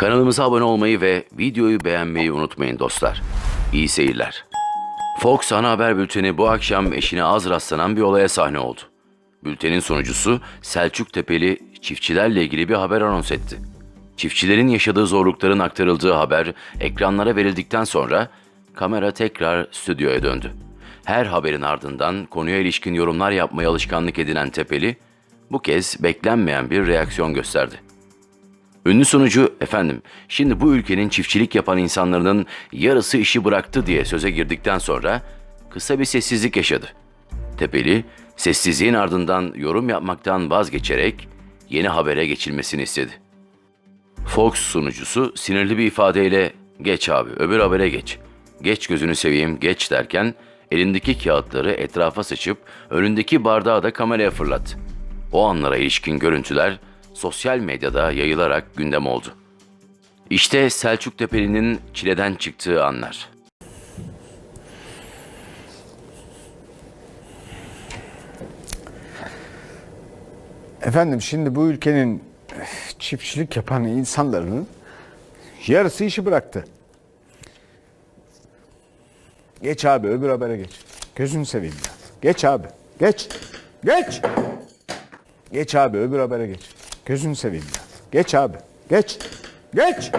Kanalımıza abone olmayı ve videoyu beğenmeyi unutmayın dostlar. İyi seyirler. Fox ana haber bülteni bu akşam eşine az rastlanan bir olaya sahne oldu. Bültenin sunucusu Selçuk Tepeli çiftçilerle ilgili bir haber anons etti. Çiftçilerin yaşadığı zorlukların aktarıldığı haber ekranlara verildikten sonra kamera tekrar stüdyoya döndü. Her haberin ardından konuya ilişkin yorumlar yapmaya alışkanlık edinen Tepeli bu kez beklenmeyen bir reaksiyon gösterdi. Ünlü sunucu, efendim, şimdi bu ülkenin çiftçilik yapan insanların yarısı işi bıraktı diye söze girdikten sonra kısa bir sessizlik yaşadı. Tepeli, sessizliğin ardından yorum yapmaktan vazgeçerek yeni habere geçilmesini istedi. Fox sunucusu sinirli bir ifadeyle geç abi öbür habere geç. Geç gözünü seveyim geç derken elindeki kağıtları etrafa sıçıp önündeki bardağı da kameraya fırlattı. O anlara ilişkin görüntüler sosyal medyada yayılarak gündem oldu. İşte Selçuk Tepeli'nin çileden çıktığı anlar. Efendim şimdi bu ülkenin çiftçilik yapan insanların yarısı işi bıraktı. Geç abi öbür habere geç. Gözünü seveyim ya. Geç abi. Geç. Geç. Geç abi öbür habere geç. Gözünü seveyim ya. Geç abi. Geç. Geç.